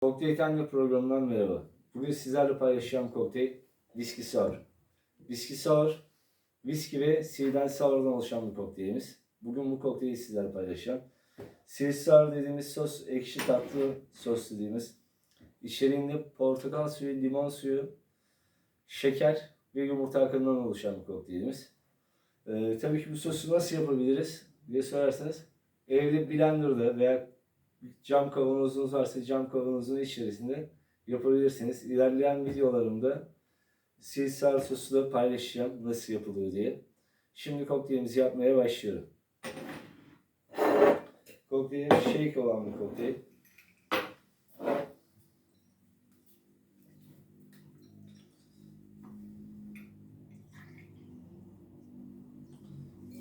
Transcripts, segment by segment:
Kokteyl Tango programından merhaba. Bugün sizlerle paylaşacağım kokteyl Whiskey Sour. Whiskey Sour, whisky ve sirden sour'dan oluşan bir kokteylimiz. Bugün bu kokteyli sizlerle paylaşacağım. Sir sour dediğimiz sos, ekşi tatlı sos dediğimiz. İçeriğinde portakal suyu, limon suyu, şeker ve yumurta akından oluşan bir kokteylimiz. Ee, tabii ki bu sosu nasıl yapabiliriz diye sorarsanız evde blenderda veya cam kavanozunuz varsa cam kavanozun içerisinde yapabilirsiniz. İlerleyen videolarımda silsar sosu da paylaşacağım nasıl yapılıyor diye. Şimdi kokteylimizi yapmaya başlıyorum. Kokteylim shake olan bir kokteyl.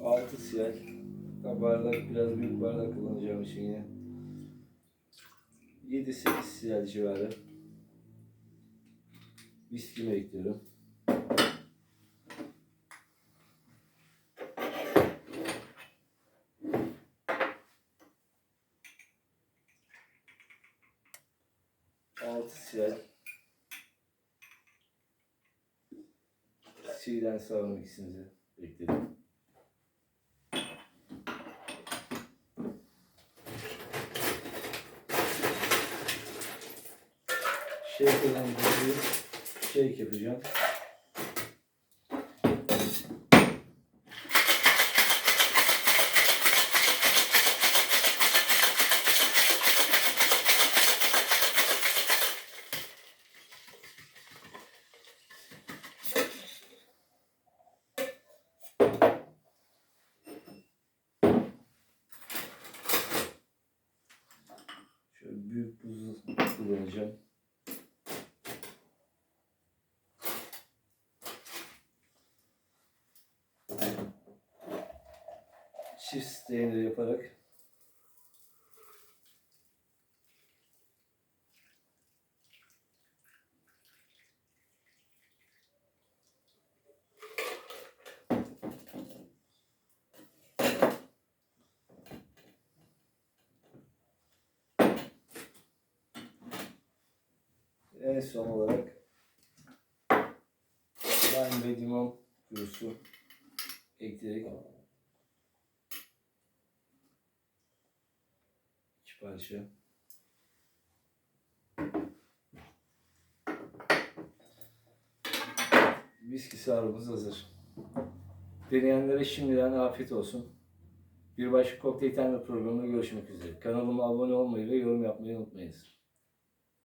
Altı siyah. Bardak biraz büyük bardak kullanacağım için yine. 7-8 siyah civarı. Viskimi ekliyorum. Altı siyah. Siyahden sağlam ikisini ekledim. Olan bozuyu shake yapacağım. Büyük buzu kullanacağım. Çift stain yaparak. En son olarak lime ve limon kurusu ekleyerek parça viski sarımız hazır. Deneyenlere şimdiden afiyet olsun. Bir başka kokteyl tane programında görüşmek üzere. Kanalıma abone olmayı ve yorum yapmayı unutmayınız.